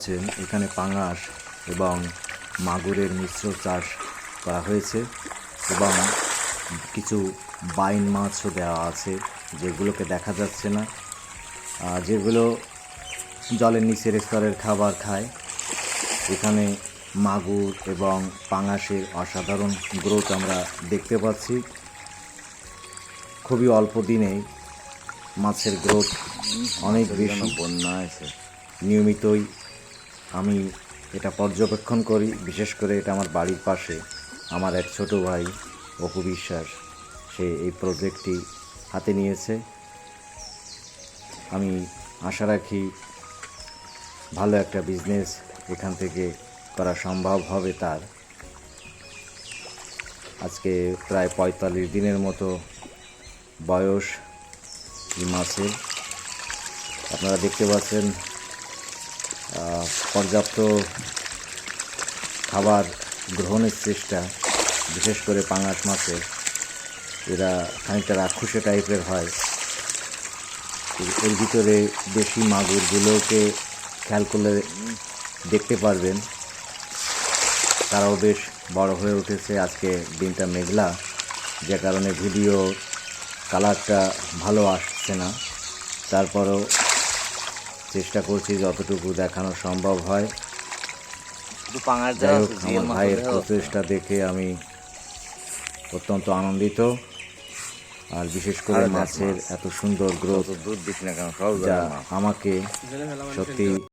আছেন। এখানে পাঙাশ এবং মাগুরের মিশ্র চাষ করা হয়েছে এবং কিছু বাইন মাছও দেওয়া আছে যেগুলোকে দেখা যাচ্ছে না যেগুলো জলের নিচের স্তরের খাবার খায়। এখানে মাগুর এবং পাঙাশের অসাধারণ গ্রোথ আমরা দেখতে পাচ্ছি। খুবই অল্প দিনেই মাছের গ্রোথ অনেক বেশি বন্যা আছে নিয়মিতই আমি এটা পর্যবেক্ষণ করি, বিশেষ করে এটা আমার বাড়ির পাশে। আমার এক ছোট ভাই, অপু বিশ্বাস, সে এই প্রজেক্টটি হাতে নিয়েছে। আমি আশা রাখি ভালো একটা বিজনেস এখান থেকে করা সম্ভব হবে তার। আজকে প্রায় পঁয়তাল্লিশ দিনের মতো বয়স এই মাছের আপনারা দেখতে পাচ্ছেন পর্যাপ্ত খাবার গ্রহণের চেষ্টা, বিশেষ করে পাঙাশ মাছে, এরা খানিকটা রাক্ষসে টাইপের হয়। এর- ভিতরে দেশি মাগুরগুলোকে খেয়াল করলে দেখতে পারবেন। তারাও বেশ বড় হয়ে উঠেছে আজকে দিনটা মেঘলা, যে কারণে ভিডিও কালারটা ভালো আসছে না। তারপরও চেষ্টা করছি যতটুকু দেখানো সম্ভব হয়। যাই হোক আমার ভাইয়ের প্রচেষ্টা দেখে আমি অত্যন্ত আনন্দিত। আর বিশেষ করে মাছের এত সুন্দর গ্রোথ যত দুধ দিস না কেন সব যা আমাকে সত্যি